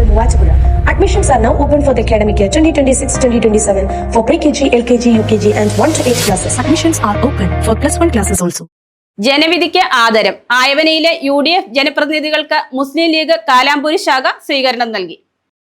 School, Muachapura. Admissions are now open for the academic year 2026-2027 for pre-KG, LKG, UKG and 1 to 8 classes. Admissions are open for plus 1 classes also. ജനവിധിക്ക് ആദരം ആയവനയിലെ U D F ജനപ്രതിനിധികൾക്ക് മുസ്ലിം ലീഗ് കാലാമ്പൂരി ശാഖ സ്വീകരണം നൽകി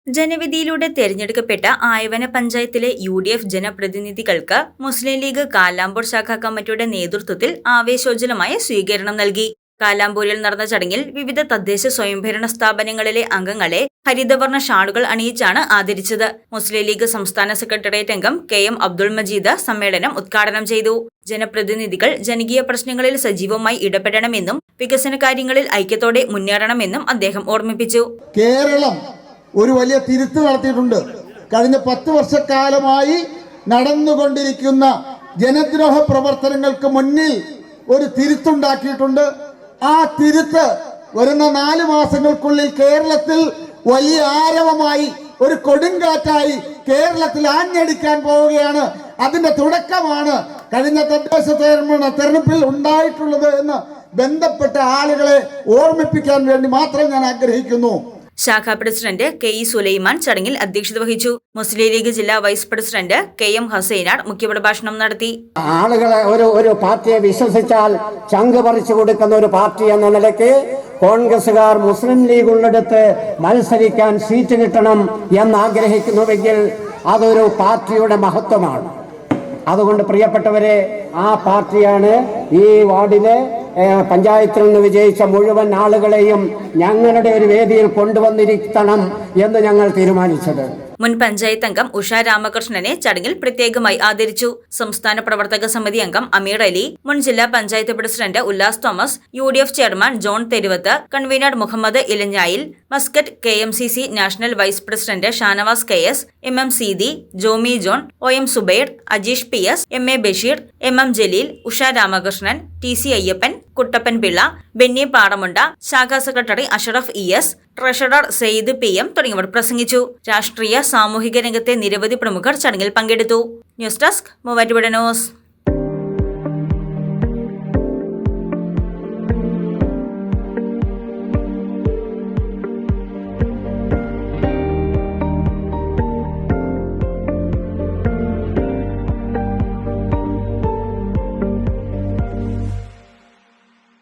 ജനവിധിയിലൂടെ തെരഞ്ഞെടുക്കപ്പെട്ട ആയവന പഞ്ചായത്തിലെ യു ഡി എഫ് ജനപ്രതിനിധികൾക്ക് മുസ്ലിം ലീഗ് കാലാമ്പൂർ ശാഖാ കമ്മിറ്റിയുടെ നേതൃത്വത്തിൽ ആവേശോജ്വലമായ സ്വീകരണം നൽകി കാലാമ്പൂരിൽ നടന്ന ചടങ്ങിൽ വിവിധ തദ്ദേശ സ്വയംഭരണ സ്ഥാപനങ്ങളിലെ അംഗങ്ങളെ ഹരിതവർണ ഷാളുകൾ അണിയിച്ചാണ് ആദരിച്ചത്. മുസ്ലിം ലീഗ് സംസ്ഥാന സെക്രട്ടേറിയറ്റ് അംഗം കെ എം അബ്ദുൾ മജീദ് സമ്മേളനം ഉദ്ഘാടനം ചെയ്തു. ജനപ്രതിനിധികൾ ജനകീയ പ്രശ്നങ്ങളിൽ സജീവമായി ഇടപെടണമെന്നും വികസന കാര്യങ്ങളിൽ ഐക്യത്തോടെ മുന്നേറണമെന്നും അദ്ദേഹം ഓർമ്മിപ്പിച്ചു. കേരളം ഒരു വലിയ തിരുത്ത് നടത്തിയിട്ടുണ്ട്. കഴിഞ്ഞ പത്ത് വർഷക്കാലമായി നടന്നുകൊണ്ടിരിക്കുന്ന ജനദ്രോഹ പ്രവർത്തനങ്ങൾക്ക് മുന്നിൽ ഒരു തിരുത്തുണ്ടാക്കിയിട്ടുണ്ട്. ആ തിരുത്ത് വരുന്ന നാല് മാസങ്ങൾക്കുള്ളിൽ കേരളത്തിൽ വലിയ ആരവമായി ഒരു കൊടുങ്കാറ്റായി കേരളത്തിൽ ആഞ്ഞടിക്കാൻ പോവുകയാണ്. അതിന്റെ തുടക്കമാണ് കഴിഞ്ഞ തദ്ദേശ തെരഞ്ഞെടുപ്പ് തെരഞ്ഞെടുപ്പിൽ ഉണ്ടായിട്ടുള്ളത് എന്ന് ബന്ധപ്പെട്ട ആളുകളെ ഓർമ്മിപ്പിക്കാൻ വേണ്ടി മാത്രം ഞാൻ ആഗ്രഹിക്കുന്നു. ശാഖാ പ്രസിഡന്റ് കെ ഇ സുലൈമാൻ ചടങ്ങിൽ അധ്യക്ഷത വഹിച്ചു. മുസ്ലിം ലീഗ് ജില്ലാ vice president K M Hasainar മുഖ്യപ്രഭാഷണം നടത്തി. ആളുകളെ ഒരു ഒരു പാർട്ടിയെ വിശ്വസിച്ചാൽ ചങ്ക് പറിച്ചു കൊടുക്കുന്ന ഒരു പാർട്ടി എന്ന നിലയ്ക്ക് കോൺഗ്രസുകാർ മുസ്ലിം ലീഗ് ഉള്ളിടത്ത് മത്സരിക്കാൻ സീറ്റ് കിട്ടണം എന്ന് ആഗ്രഹിക്കുന്നുവെങ്കിൽ അതൊരു പാർട്ടിയുടെ മഹത്വമാണ്. അതുകൊണ്ട് പ്രിയപ്പെട്ടവരെ ആ പാർട്ടിയാണ് ഈ വാർഡിലെ പഞ്ചായത്തിൽ നിന്ന് വിജയിച്ച മുഴുവൻ ആളുകളെയും ഞങ്ങളുടെ ഒരു വേദിയിൽ കൊണ്ടുവന്നിരിക്കണം എന്ന് ഞങ്ങൾ തീരുമാനിച്ചത്. മുൻ പഞ്ചായത്ത് അംഗം ഉഷ രാമകൃഷ്ണനെ ചടങ്ങിൽ പ്രത്യേകമായി ആദരിച്ചു. സംസ്ഥാന പ്രവർത്തക സമിതി അംഗം അമീർ അലി മുൻ ജില്ലാ panchayat president Ullas Thomas U chairman John Theruvath convener Muhammad Elanjayil Muscat K M C C national vice president Shanavas K S M M Seethi Jomy John O M Subair Ajeesh P S M A Basheer M M Jaleel Usha Ramakrishnan T C Ayyappan Kuttappan Pillai Benny Padamunda ശാഖാ secretary Ashraf E S treasurer Sayed P M തുടങ്ങിയവർ പ്രസംഗിച്ചു. രാഷ്ട്രീയ സാമൂഹിക രംഗത്തെ നിരവധി പ്രമുഖർ ചടങ്ങിൽ പങ്കെടുത്തു. News desk Muvattupuzha news.